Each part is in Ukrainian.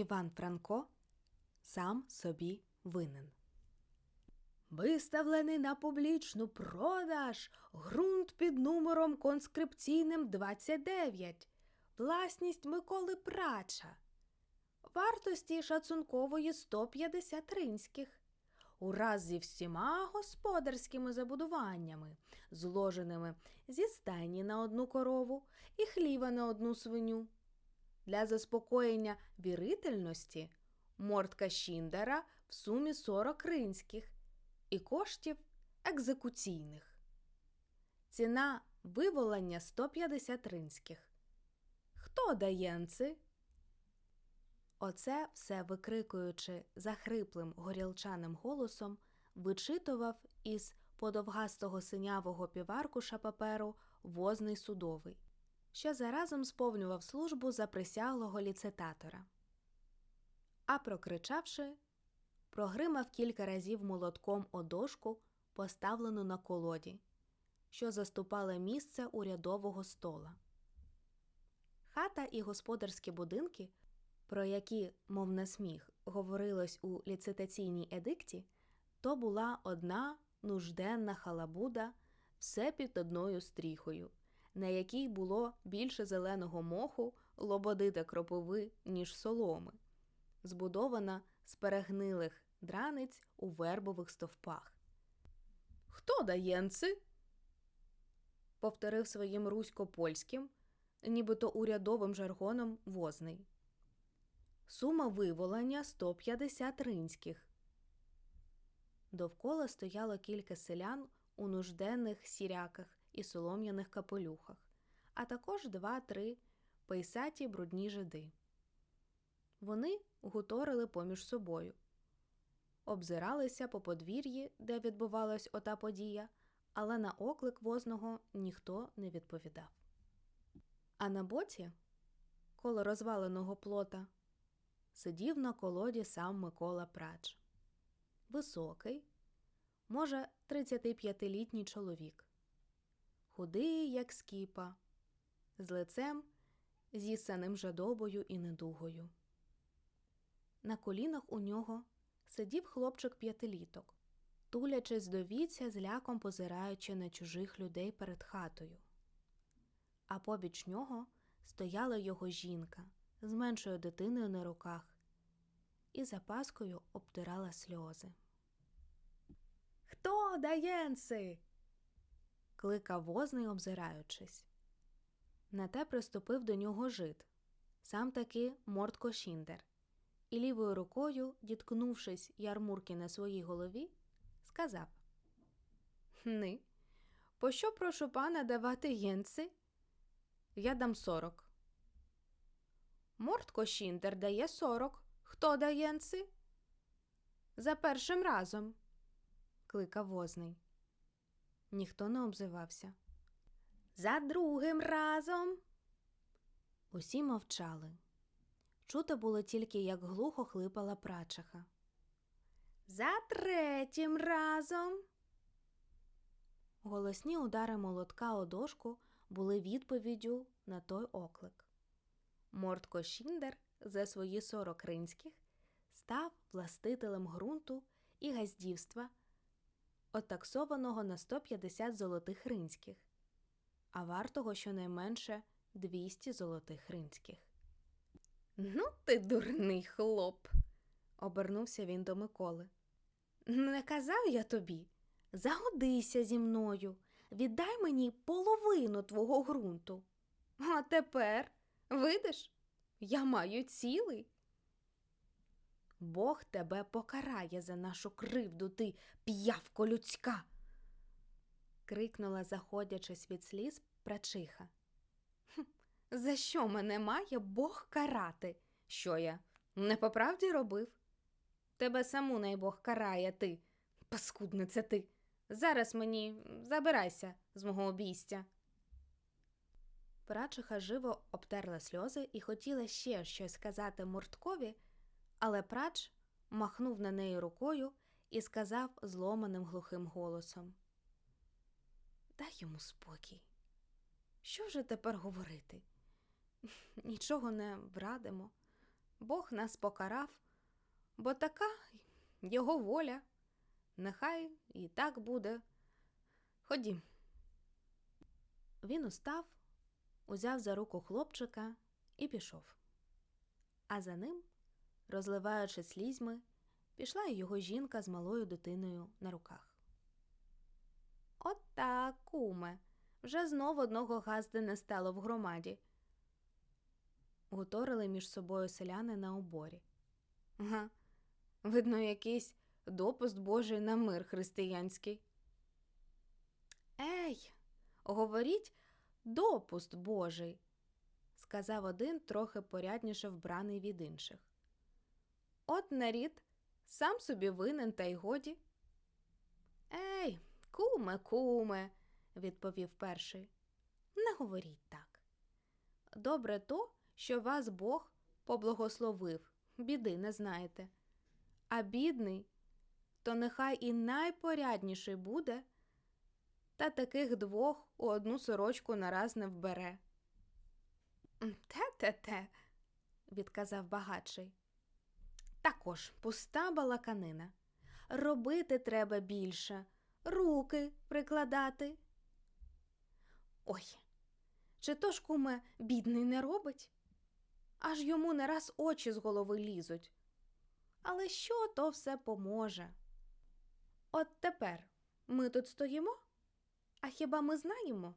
Іван Франко сам собі винен. Виставлений на публічну продаж ґрунт під номером конскрипційним 29, власність Миколи Прача, вартості шацункової 150 ринських, ураз зі всіма господарськими забудуваннями, зложеними зі стайні на одну корову і хліва на одну свиню. Для заспокоєння вірительності мортка Шіндера в сумі 40 ринських і коштів екзекуційних. Ціна виволення 150 ринських. Хто даєнци? Оце все викрикуючи захриплим горілчаним голосом, вичитував із подовгастого синявого піваркуша паперу возний судовий, що заразом сповнював службу за присяглого ліцитатора. А прокричавши, прогримав кілька разів молотком о дошку, поставлену на колоді, що заступала місце урядового стола. Хата і господарські будинки, про які, мов на сміх, говорилось у ліцитаційній едикті, то була одна нужденна халабуда, все під одною стріхою, на якій було більше зеленого моху, лободи та кропови, ніж соломи, збудована з перегнилих драниць у вербових стовпах. Хто даєнци? повторив своїм русько-польським, нібито урядовим жаргоном возний. Сума виволення 150 ринських. Довкола стояло кілька селян у нужденних сіряках і солом'яних капелюхах, а також два-три пейсаті брудні жиди. Вони гуторили поміж собою, обзиралися по подвір'ї, де відбувалась ота подія, але на оклик возного ніхто не відповідав. А на боці, коло розваленого плота, сидів на колоді сам Микола Прач. Високий, може, 35-літній чоловік, худий, як скіпа, з лицем, зісаним жадобою і недугою. На колінах у нього сидів хлопчик п'ятиліток, тулячись до віця, з ляком позираючи на чужих людей перед хатою. А побіч нього стояла його жінка з меншою дитиною на руках і запаскою обтирала сльози. Хто даєнси? Кликав возний, обзираючись. На те приступив до нього жид, сам таки Мортко Шіндер, і лівою рукою, діткнувшись ярмурки на своїй голові, сказав Ни, пощо прошу пана давати єнси? Я дам сорок. Мортко Шіндер дає сорок. Хто даєнси? За першим разом, кликав возний. Ніхто не обзивався. За другим разом. Усі мовчали. Чути було тільки, як глухо хлипала прачаха. За третім разом. Голосні удари молотка о дошку були відповіддю на той оклик. Мортко Шіндер за свої сорок ринських став властителем ґрунту і газдівства, отаксованого на 150 золотих ринських, а вартого щонайменше 200 золотих ринських. Ну, ти дурний хлоп, обернувся він до Миколи. Не казав я тобі, загодися зі мною, віддай мені половину твого ґрунту. А тепер, видиш, я маю цілий. Бог тебе покарає за нашу кривду, ти п'явко людська. крикнула, заходячись від сліз, прачиха. «Хм, За що мене має Бог карати? Що я не по правді робив? Тебе саму найбог карає ти, паскудниця ти. Зараз мені забирайся з мого обійстя. Прачиха живо обтерла сльози і хотіла ще щось сказати Мурткові, але прач махнув на неї рукою і сказав зломаним глухим голосом: Дай йому спокій. Що вже тепер говорити? Нічого не врадимо. Бог нас покарав, бо така його воля. Нехай і так буде. Ходім. Він устав, узяв за руку хлопчика і пішов. А за ним, розливаючи слізьми, пішла й його жінка з малою дитиною на руках. От так, куме, вже знов одного газди не стало в громаді. Гуторили між собою селяни на оборі. Га, видно, якийсь допуст Божий на мир християнський. Ей, говоріть допуст Божий, сказав один трохи порядніше вбраний від інших. От нарід, сам собі винен, та й годі. Ей, куме, куме, відповів перший. Не говоріть так. Добре то, що вас Бог поблагословив, біди не знаєте. А бідний, то нехай і найпорядніший буде, та таких двох у одну сорочку нараз не вбере. Те-те-те, відказав багатший. Також пуста балаканина. Робити треба більше, руки прикладати. Ой, чи то ж, куме, бідний не робить? Аж йому не раз очі з голови лізуть. Але що то все поможе? От тепер ми тут стоїмо? А хіба ми знаємо?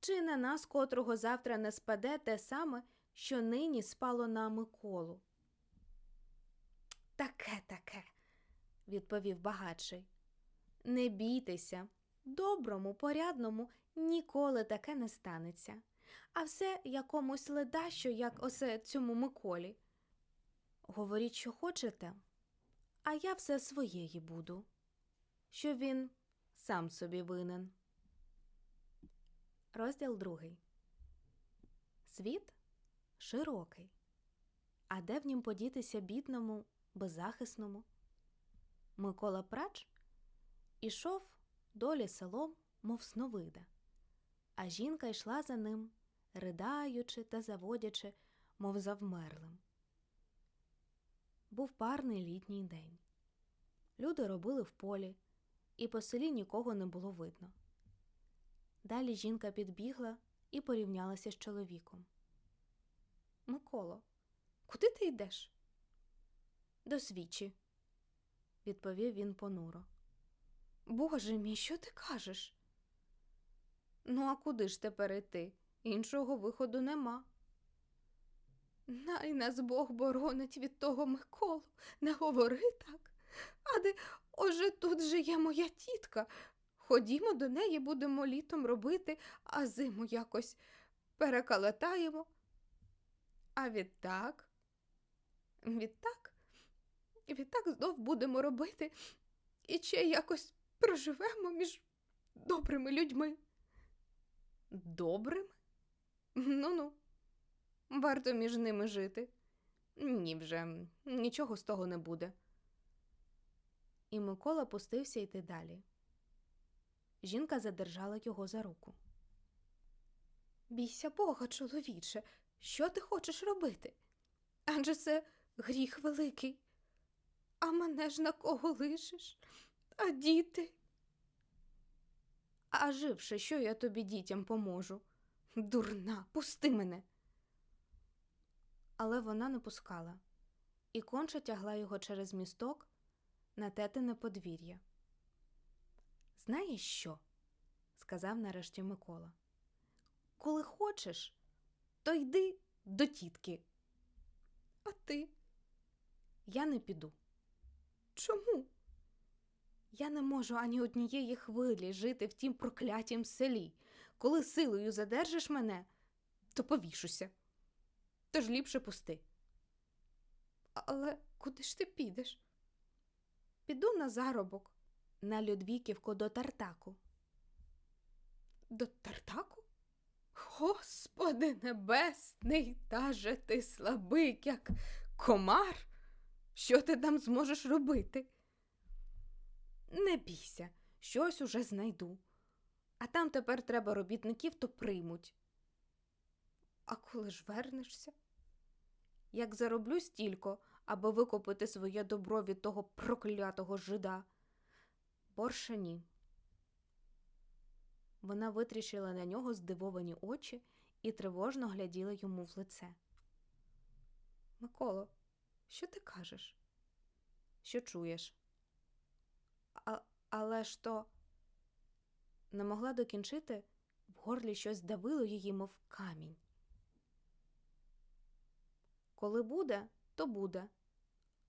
Чи на нас котрого завтра не спаде те саме, що нині спало на Миколу? Таке, таке, відповів багатший. Не бійтеся, доброму, порядному ніколи таке не станеться, а все якомусь ледащо, як осе цьому Миколі. Говоріть, що хочете, а я все своєї буду, що він сам собі винен. Розділ другий. Світ широкий. А де в нім подітися бідному, беззахисному? Микола Прач ішов долі селом, мов сновида, а жінка йшла за ним, ридаючи та заводячи, мов завмерлим. Був парний літній день. Люди робили в полі, і по селі нікого не було видно. Далі жінка підбігла і порівнялася з чоловіком. Миколо, куди ти йдеш? До свічі, відповів він понуро. Боже мій, що ти кажеш? Ну, а куди ж тепер іти? Іншого виходу нема. Най нас Бог боронить від того Миколу, не говори так. А де оже тут же моя тітка. Ходімо до неї, будемо літом робити, а зиму якось перекалатаємо. А відтак, відтак, відтак знов будемо робити і ще якось проживемо між добрими людьми. Добрими? Ну ну, варто між ними жити. Ні вже, нічого з того не буде. І Микола пустився йти далі. Жінка задержала його за руку. Бійся Бога, чоловіче, що ти хочеш робити? Адже це гріх великий. А мене ж на кого лишиш? А діти? А живши, що я тобі дітям поможу? Дурна, пусти мене. Але вона не пускала і конче тягла його через місток на тетине подвір'я. Знаєш що? сказав нарешті Микола. Коли хочеш, то йди до тітки. А ти? Я не піду. Чому? Я не можу ані однієї хвилі жити в тім проклятім селі. Коли силою задержиш мене, то повішуся. Тож ліпше пусти. Але куди ж ти підеш? Піду на заробок, на Людвіківку до Тартаку. До Тартаку? Господи небесний, та же ти слабий, як комар. Що ти там зможеш робити? Не бійся, щось уже знайду. А там тепер треба робітників, то приймуть. А коли ж вернешся? як зароблю стілько, аби викупити своє добро від того проклятого жида. Борше ні. Вона витріщила на нього здивовані очі і тривожно гляділа йому в лице. Миколо, що ти кажеш? Що чуєш? А, але ж то не могла докінчити, в горлі щось давило її, мов камінь. Коли буде, то буде,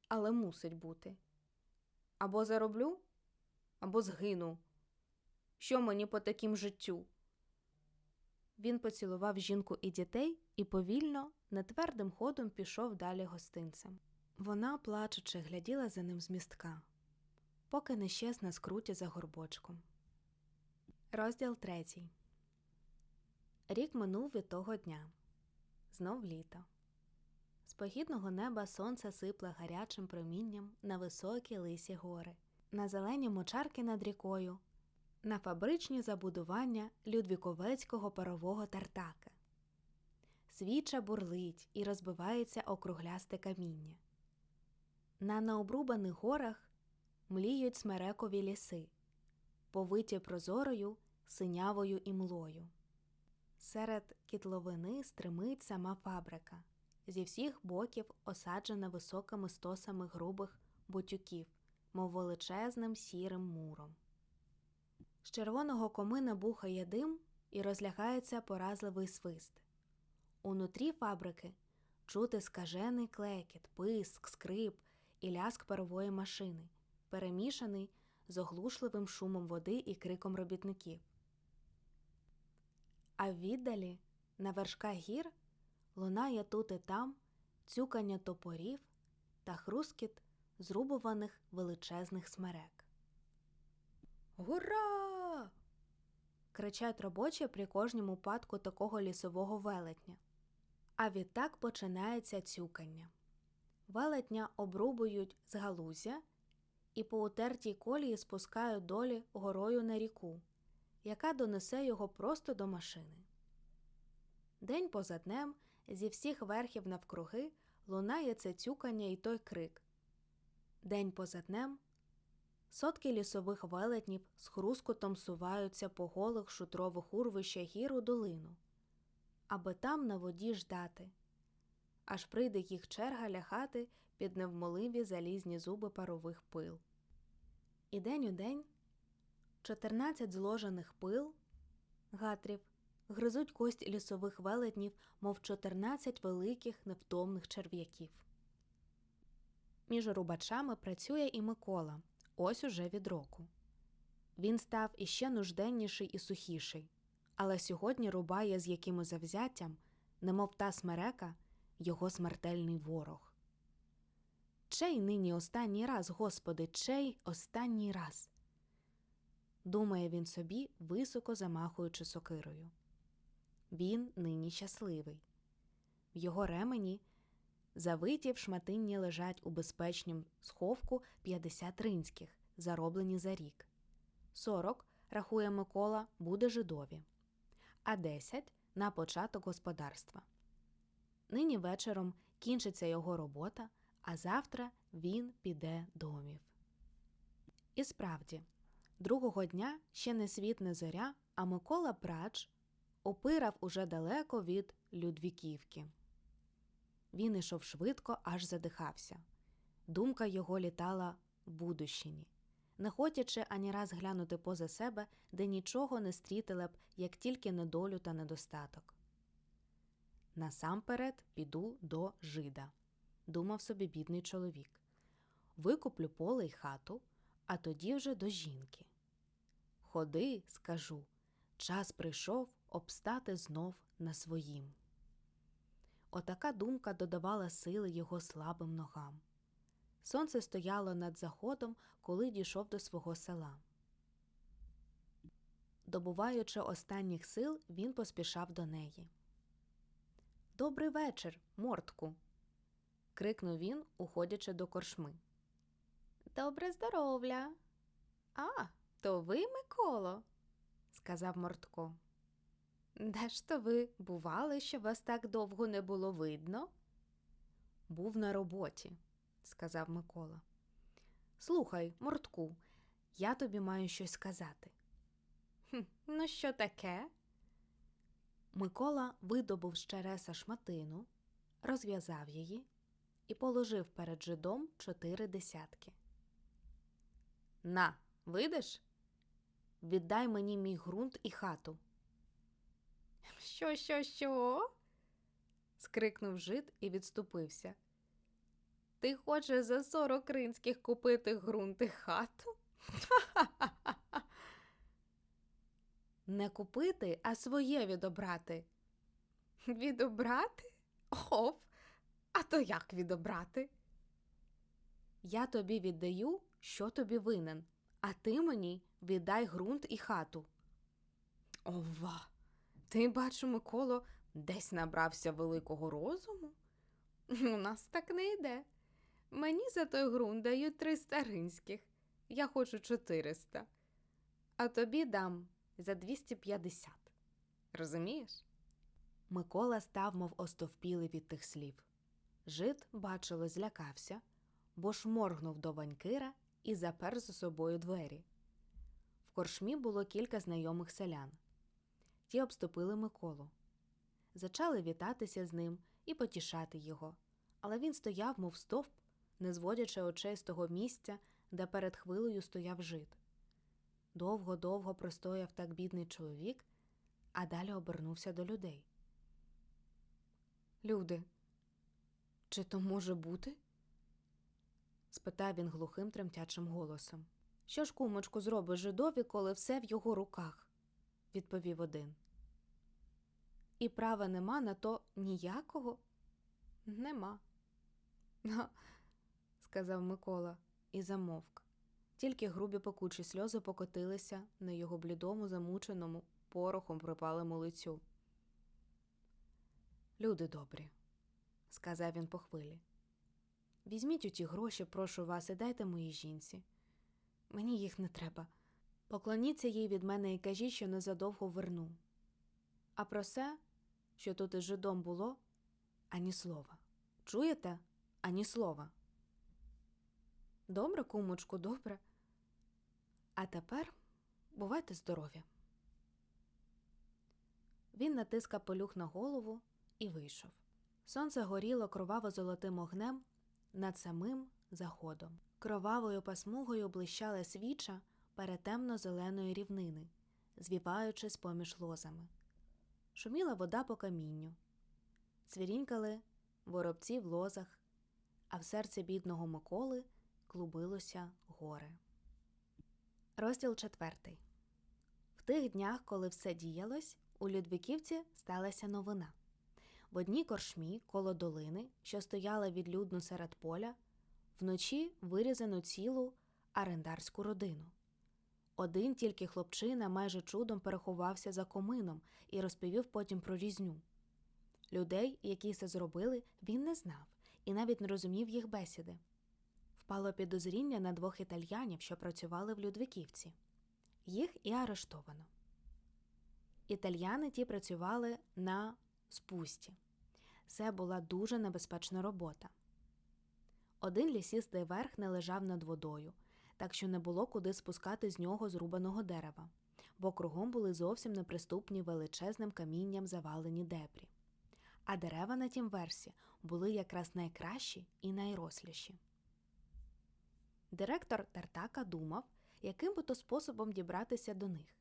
але мусить бути. Або зароблю, або згину. Що мені по таким життю? Він поцілував жінку і дітей і повільно, нетвердим ходом пішов далі гостинцем. Вона, плачучи, гляділа за ним з містка, поки не щез на скруті за горбочком. Розділ третій. Рік минув від того дня. Знов літо. З похідного неба сонце сипле гарячим промінням на високі лисі гори, на зелені мочарки над рікою, на фабричні забудування Людвіковецького парового тартака. Свіча бурлить і розбивається округлясте каміння. На необрубаних горах мліють смерекові ліси, повиті прозорою, синявою імлою. Серед кітловини стримить сама фабрика, зі всіх боків осаджена високими стосами грубих бутюків, мов величезним сірим муром. З червоного комина бухає дим і розлягається поразливий свист. Унутрі фабрики чути скажений клекіт, писк, скрип і ляск парової машини, перемішаний з оглушливим шумом води і криком робітників. А віддалі, на вершках гір, лунає тут і там цюкання топорів та хрускіт зрубуваних величезних смерек. Гура! кричать робочі при кожному падку такого лісового велетня. А відтак починається цюкання. Велетня обрубують з галузя і по утертій колії спускають долі горою на ріку, яка донесе його просто до машини. День поза днем зі всіх верхів навкруги лунає це цюкання і той крик. День поза днем сотки лісових велетнів з хрускотом суваються по голих шутрових урвищах гір у долину, аби там на воді ждати, аж прийде їх черга ляхати під невмоливі залізні зуби парових пил. І день у день чотирнадцять зложених пил гатрів гризуть кость лісових велетнів, мов чотирнадцять великих невтомних черв'яків. Між рубачами працює і Микола, ось уже від року. Він став іще нужденніший і сухіший, але сьогодні рубає з якимось завзяттям, немов та смерека, його смертельний ворог. Чей нині останній раз, Господи, чей останній раз? Думає він собі, високо замахуючи сокирою. Він нині щасливий. В його ремені завиті в шматинні лежать у безпечнім сховку 50 ринських, зароблені за рік. 40, рахує Микола, буде жидові, а 10 на початок господарства. Нині вечором кінчиться його робота, а завтра він піде домів. І справді, другого дня ще не світ не зоря, а Микола Прач опирав уже далеко від Людвіківки. Він ішов швидко, аж задихався. Думка його літала в будущині, не хотячи ані раз глянути поза себе, де нічого не стрітили б, як тільки недолю та недостаток. Насамперед піду до жида, думав собі бідний чоловік. Викуплю поле й хату, а тоді вже до жінки. Ходи, скажу, час прийшов обстати знов на своїм. Отака думка додавала сили його слабим ногам. Сонце стояло над заходом, коли дійшов до свого села. Добуваючи останніх сил, він поспішав до неї. Добрий вечір, мортку. крикнув він, уходячи до коршми. Добре здоровля. А, то ви, Миколо, сказав Мортко. Де ж то ви бували, що вас так довго не було видно? був на роботі, сказав Микола. Слухай, мортку, я тобі маю щось сказати. «Хм, ну, що таке? Микола видобув з череса шматину, розв'язав її і положив перед жидом чотири десятки. На, видиш? Віддай мені мій ґрунт і хату. Що, що, що? скрикнув жид і відступився. Ти хочеш за сорок ринських купити ґрунт і хату? Не купити, а своє відобрати. Відобрати? Оф, а то як відобрати? Я тобі віддаю, що тобі винен, а ти мені віддай ґрунт і хату. Ова, ти, бачу, Миколо, десь набрався великого розуму? У нас так не йде. Мені за той ґрунт дають триста ринських. Я хочу чотириста. А тобі дам за 250. Розумієш? Микола став, мов остовпілий від тих слів. Жид, бачило, злякався, бо шморгнув до ванькира і запер за собою двері. В коршмі було кілька знайомих селян. Ті обступили Миколу. Зачали вітатися з ним і потішати його, але він стояв, мов стовп, не зводячи очей з того місця, де перед хвилею стояв жид. Довго-довго простояв так бідний чоловік, а далі обернувся до людей. Люди, чи то може бути? спитав він глухим тремтячим голосом. Що ж, кумочку, зробиш жидові, коли все в його руках? відповів один. І права нема на то ніякого? Нема. Сказав Микола і замовк. Тільки грубі пекучі сльози покотилися на його блідому, замученому, порохом припалому лицю. Люди добрі, сказав він по хвилі. Візьміть у ті гроші, прошу вас, і дайте моїй жінці. Мені їх не треба. Поклоніться їй від мене і кажіть, що незадовго верну. А про все, що тут із жидом було, ані слова. Чуєте? Ані слова. Добре, кумочку, добре. А тепер бувайте здорові. Він натис капелюх на голову і вийшов. Сонце горіло кроваво золотим огнем над самим заходом. Кровавою пасмугою блищала свіча перетемно зеленої рівнини, звіваючись поміж лозами. Шуміла вода по камінню, цвірінькали воробці в лозах, а в серці бідного Миколи клубилося горе. Розділ четвертий. В тих днях, коли все діялось, у Людвіківці сталася новина. В одній коршмі коло долини, що стояла відлюдно серед поля, вночі вирізано цілу арендарську родину. Один тільки хлопчина майже чудом переховався за комином і розповів потім про різню. Людей, які це зробили, він не знав і навіть не розумів їх бесіди. Впало підозріння на двох італьянів, що працювали в Людвиківці. Їх і арештовано. Італьяни ті працювали на спусті. Це була дуже небезпечна робота. Один лісістий верх не лежав над водою, так що не було куди спускати з нього зрубаного дерева, бо кругом були зовсім неприступні величезним камінням завалені дебрі. А дерева на тім версі були якраз найкращі і найросліші. Директор Тартака думав, яким би то способом дібратися до них,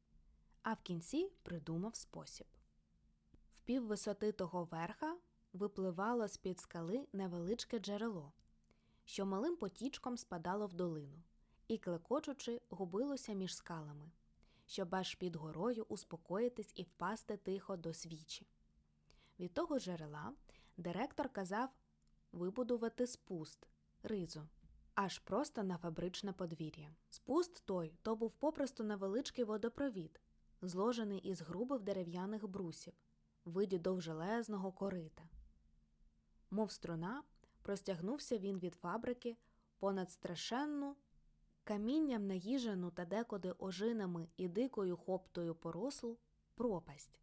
а в кінці придумав спосіб. В піввисоти того верха випливало з під скали невеличке джерело, що малим потічком спадало в долину, і, клекочучи, губилося між скалами, щоб аж під горою успокоїтись і впасти тихо до свічі. Від того джерела директор казав вибудувати спуст, ризу, аж просто на фабричне подвір'я. Спуст той то був попросту невеличкий водопровід, зложений із грубих дерев'яних брусів, виді довжелезного корита. Мов струна, простягнувся він від фабрики понад страшенну, камінням наїжену та декуди ожинами і дикою хоптою порослу пропасть,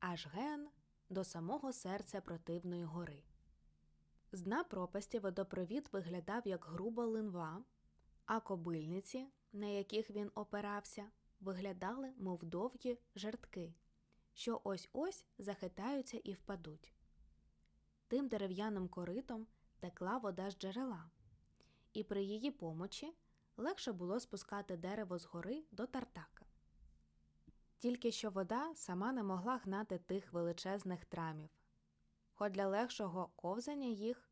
аж ген до самого серця противної гори. З дна пропасті водопровід виглядав як груба линва, а кобильниці, на яких він опирався, виглядали, мов довгі жертки, що ось ось захитаються і впадуть. Тим дерев'яним коритом текла вода з джерела, і при її помочі легше було спускати дерево з гори до тартака. Тільки що вода сама не могла гнати тих величезних трамів, хоч для легшого ковзання їх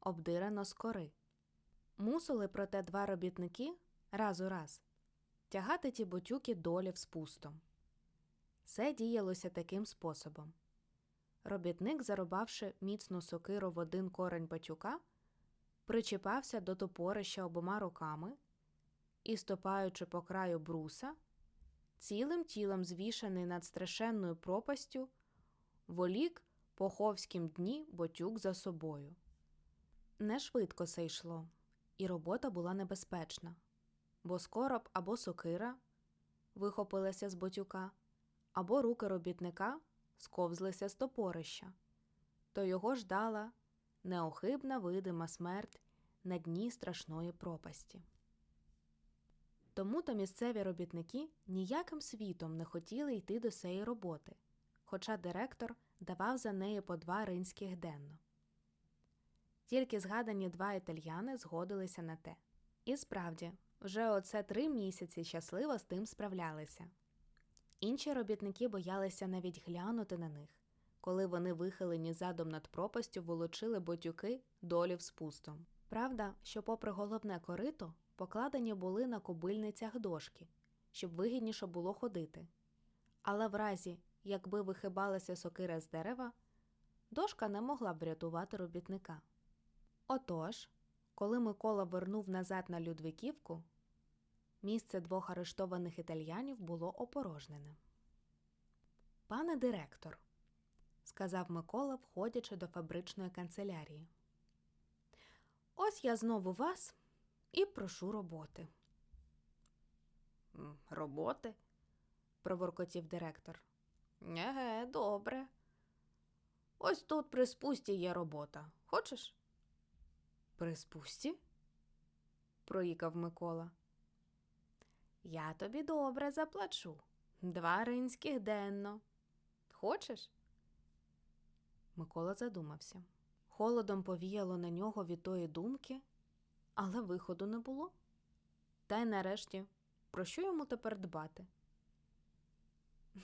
обдирано з кори. Мусили проте два робітники раз у раз тягати ті ботюки долі в спустом. Все діялося таким способом. Робітник, зарубавши міцну сокиру в один корень батюка, причіпався до топорища обома руками і, ступаючи по краю бруса, цілим тілом звішаний над страшенною пропастю, волік по ховськім дні ботюк за собою. Не швидко це йшло, і робота була небезпечна, бо скоро б або сокира вихопилася з ботюка, або руки робітника сковзлися з топорища, то його ждала неохибна видима смерть на дні страшної пропасті. Тому то місцеві робітники ніяким світом не хотіли йти до цієї роботи, хоча директор давав за неї по два ринських денно. Тільки згадані два італьяни згодилися на те. І справді, вже оце три місяці щасливо з тим справлялися. Інші робітники боялися навіть глянути на них, коли вони вихилені задом над пропастю волочили ботюки долів спустом. Правда, що, попри головне корито, покладені були на кобильницях дошки, щоб вигідніше було ходити. Але в разі, якби вихибалася сокира з дерева, дошка не могла б врятувати робітника. Отож, коли Микола вернув назад на Людвиківку, місце двох арештованих італьянів було опорожнене. Пане директор, сказав Микола, входячи до фабричної канцелярії. Ось я знову вас і прошу роботи. Роботи? проворкотів директор. Еге, добре. Ось тут при спусті є робота. Хочеш? При спусті? проїкав Микола. Я тобі добре заплачу. Два ринських денно. Хочеш? Микола задумався. Холодом повіяло на нього від тої думки, але виходу не було. Та й нарешті, про що йому тепер дбати?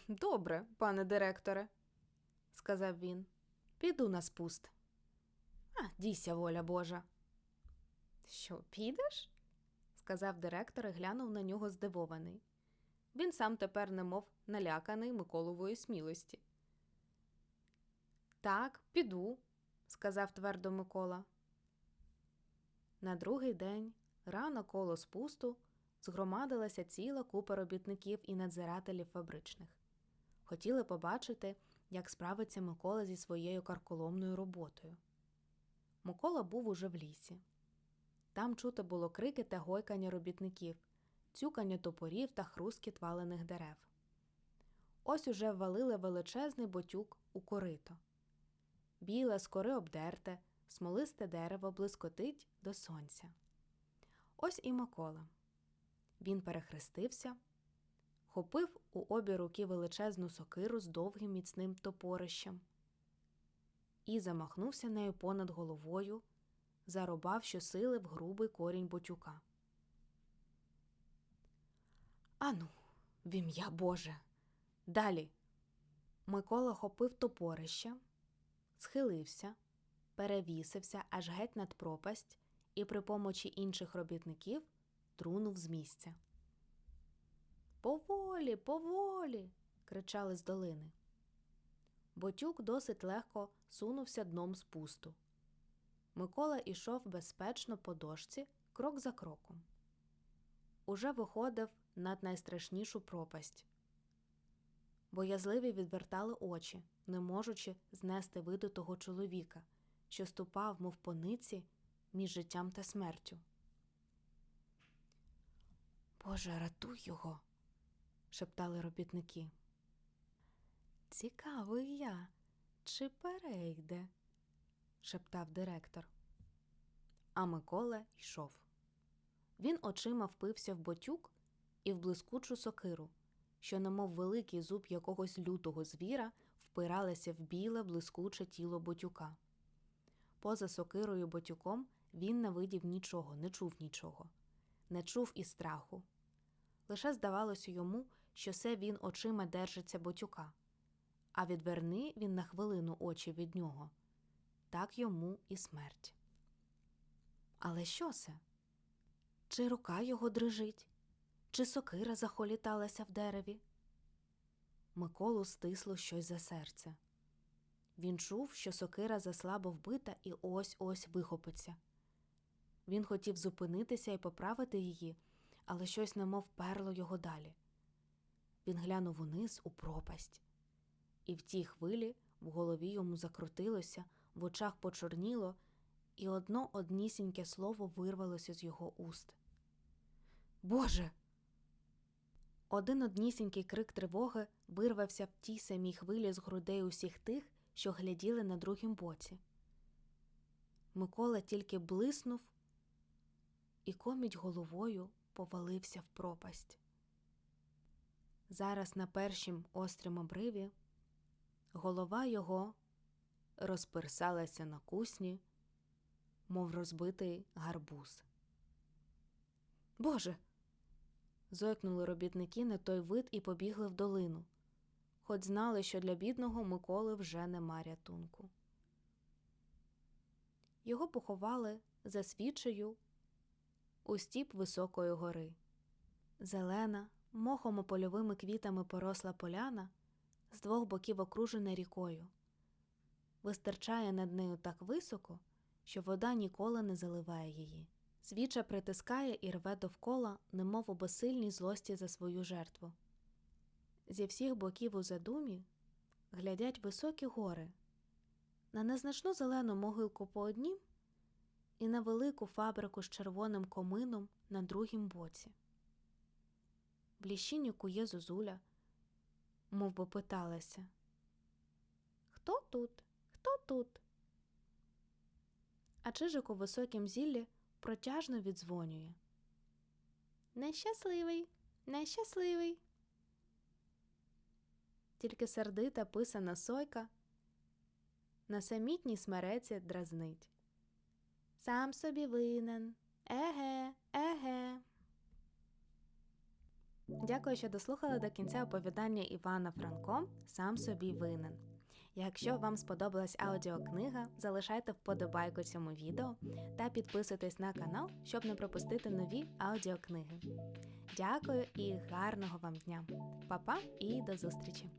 Добре, пане директоре, сказав він. Піду на спуст. А, дійся, воля Божа. Що, підеш? сказав директор і глянув на нього здивований. Він сам тепер немов наляканий Миколової смілості. Так, піду, сказав твердо Микола. На другий день рано коло спусту згромадилася ціла купа робітників і надзирателів фабричних. Хотіли побачити, як справиться Микола зі своєю карколомною роботою. Микола був уже в лісі. Там чути було крики та гойкання робітників, цюкання топорів та хрускіт валених дерев. Ось уже ввалили величезний ботюк у корито. Біле, скори обдерте, смолисте дерево блискотить до сонця. Ось і Микола. Він перехрестився, хопив у обі руки величезну сокиру з довгим міцним топорищем і замахнувся нею понад головою, зарубав щосили в грубий корінь ботюка. Ану, в ім'я Боже. Далі. Микола хопив топорище, схилився, перевісився аж геть над пропасть і при помочі інших робітників трунув з місця. Поволі, поволі. кричали з долини. Ботюк досить легко сунувся дном спусту. Микола ішов безпечно по дошці, крок за кроком. Уже виходив над найстрашнішу пропасть. Боязливі відвертали очі, не можучи знести виду того чоловіка, що ступав, мов по ниці, між життям та смертю. Боже, ратуй його, шептали робітники. Цікавий я, чи перейде? шептав директор. А Микола йшов. Він очима впився в ботюк і в блискучу сокиру, що, немов великий зуб якогось лютого звіра, впиралася в біле блискуче тіло ботюка. Поза сокирою ботюком він не видів нічого, не чув нічого, не чув і страху. Лише здавалося йому, що це він очима держиться ботюка, а відверни він на хвилину очі від нього. Так йому і смерть. Але що це? Чи рука його дрижить, чи сокира захоліталася в дереві? Миколу стисло щось за серце. Він чув, що сокира заслабо вбита і ось ось вихопиться. Він хотів зупинитися і поправити її, але щось немов перло його далі. Він глянув униз у пропасть, і в тій хвилі в голові йому закрутилося, в очах почорніло, і одно однісіньке слово вирвалося з його уст. Боже. Один однісінький крик тривоги вирвався в тій самій хвилі з грудей усіх тих, що гляділи на другім боці. Микола тільки блиснув і коміть головою повалився в пропасть. Зараз на першім острім обриві голова його розперсалася на кусні, мов розбитий гарбуз. Боже. зойкнули робітники на той вид і побігли в долину, хоч знали, що для бідного Миколи вже нема рятунку. Його поховали за свічею у стіп високої гори. Зелена, мохом і польовими квітами поросла поляна, з двох боків окружена рікою. Вистирчає над нею так високо, що вода ніколи не заливає її. Свіча притискає і рве довкола, немов у безсильній злості за свою жертву. Зі всіх боків у задумі глядять високі гори, на незначну зелену могилку по однім і на велику фабрику з червоним комином на другім боці. В ліщині кує зозуля, мов би питалася Хто тут? Хто тут? А чижик у високім зіллі протяжно віддзвонює. Нещасливий, нещасливий. Тільки сердита писана сойка на самітній смереці дразнить. Сам собі винен. Еге, еге. Дякую, що дослухали до кінця оповідання Івана Франко Сам собі винен. Якщо вам сподобалась аудіокнига, залишайте вподобайку цьому відео та підписуйтесь на канал, щоб не пропустити нові аудіокниги. Дякую і гарного вам дня! Па-па і до зустрічі!